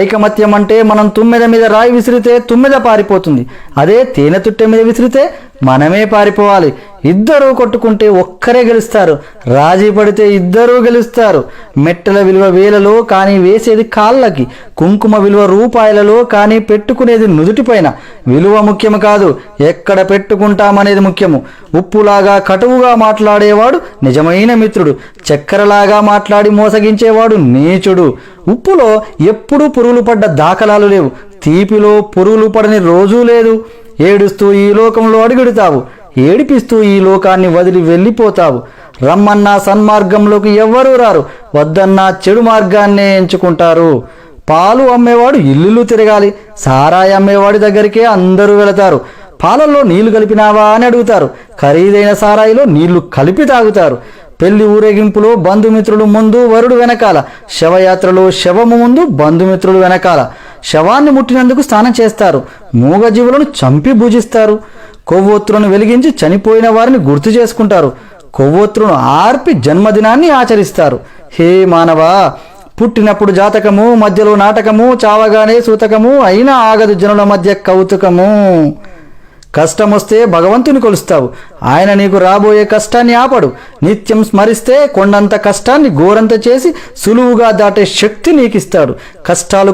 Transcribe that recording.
ఐకమత్యం అంటే మనం తుమ్మెద మీద రాయి విసిరితే తుమ్మెద పారిపోతుంది. అదే తేనె తుట్టె మీద విసిరితే మనమే పారిపోవాలి. ఇద్దరూ కొట్టుకుంటే ఒక్కరే గెలుస్తారు. రాజీ పడితే ఇద్దరూ గెలుస్తారు. మెట్టల విలువ వేలలో కానీ వేసేది కాళ్ళకి కుంకుమ విలువ రూపాయలలో కానీ పెట్టుకునేది నుదుటిపైన విలువ ముఖ్యం కాదు ఎక్కడ పెట్టుకుంటామనేది ముఖ్యము. ఉప్పులాగా కటువుగా మాట్లాడేవాడు నిజమైన మిత్రుడు. చక్కెరలాగా మాట్లాడి మోసగించేవాడు నీచుడు. ఉప్పులో ఎప్పుడూ పురుగులు పడ్డ దాఖలాలు లేవు. తీపిలో పురుగులు పడని రోజూ లేదు. ఏడుస్తూ ఈ లోకంలో అడుగుడుతావు. ఏడిపిస్తూ ఈ లోకాన్ని వదిలి వెళ్ళిపోతావు. రమ్మన్నా సన్మార్గంలోకి ఎవ్వరూ రారు. వద్దన్నా చెడు మార్గాన్నే ఎంచుకుంటారు. పాలు అమ్మేవాడు ఇల్లులు తిరగాలి. సారాయి అమ్మేవాడి దగ్గరికే అందరూ వెళతారు. పాలల్లో నీళ్ళు కలిపినావా అని అడుగుతారు. ఖరీదైన సారాయిలో నీళ్ళు కలిపి తాగుతారు. పెళ్ళి ఊరేగింపులో బంధుమిత్రులు ముందు వరుడు వెనకాల. శవయాత్రలో శవము ముందు బంధుమిత్రులు వెనకాల. శవాన్ని ముట్టినందుకు స్నానం చేస్తారు. మూగజీవులను చంపి భుజిస్తారు. కొవ్వొత్తులను వెలిగించి చనిపోయిన వారిని గుర్తు చేసుకుంటారు. కొవ్వొత్తులను ఆర్పి జన్మదినాన్ని ఆచరిస్తారు. హే మానవా పుట్టినప్పుడు జాతకము మధ్యలో నాటకము చావగానే సూతకము అయినా ఆగదు జనుల మధ్య కౌతుకము. కష్టం వస్తే భగవంతుని కొలుస్తావు. ఆయన నీకు రాబోయే కష్టాన్ని ఆపడు. నిత్యం స్మరిస్తే కొండంత కష్టాన్ని ఘోరంత చేసి సులువుగా దాటే శక్తి నీకిస్తాడు. కష్టాలు